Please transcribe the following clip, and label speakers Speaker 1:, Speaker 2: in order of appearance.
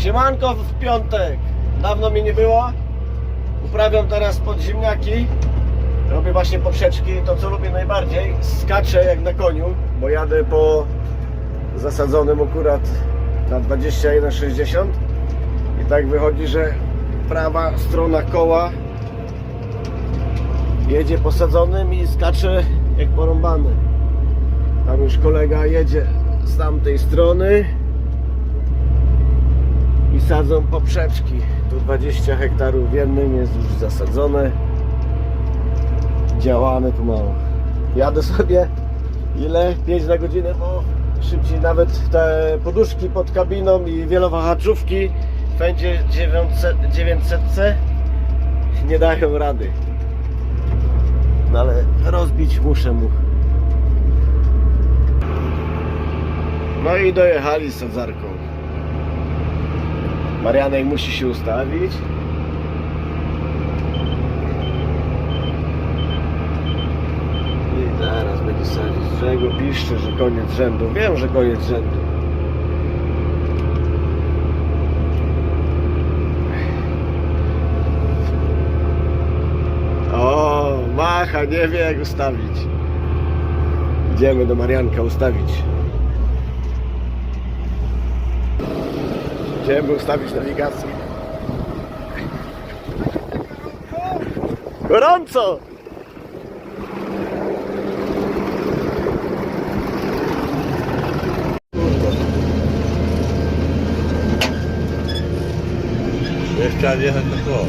Speaker 1: Siemanko w piątek. Dawno mnie nie było. Uprawiam teraz podziemniaki. Robię właśnie poprzeczki. To co lubię najbardziej. Skaczę jak na koniu, bo jadę po zasadzonym akurat na 21,60 i tak wychodzi, że prawa strona koła jedzie posadzonym i skacze jak porąbany. Tam już kolega jedzie z tamtej strony sadzą poprzeczki. Tu 20 hektarów w jednym jest już zasadzone. Działamy pomału. Jadę sobie ile? 5 na godzinę, bo szybciej nawet te poduszki pod kabiną i wielowahaczówki w Fendzie 900, 900 nie dają rady. No ale rozbić muszę mu. No i dojechali z sadzarką. Marianek musi się ustawić. I zaraz będzie sadzić. Czego piszczy, że koniec rzędu. Wiem, że koniec rzędu. O, macha, nie wie jak ustawić. Idziemy do Marianka ustawić. Idziemy ustawić nawigację. Gorąco!
Speaker 2: Jeszcze chciałem jechać na koło.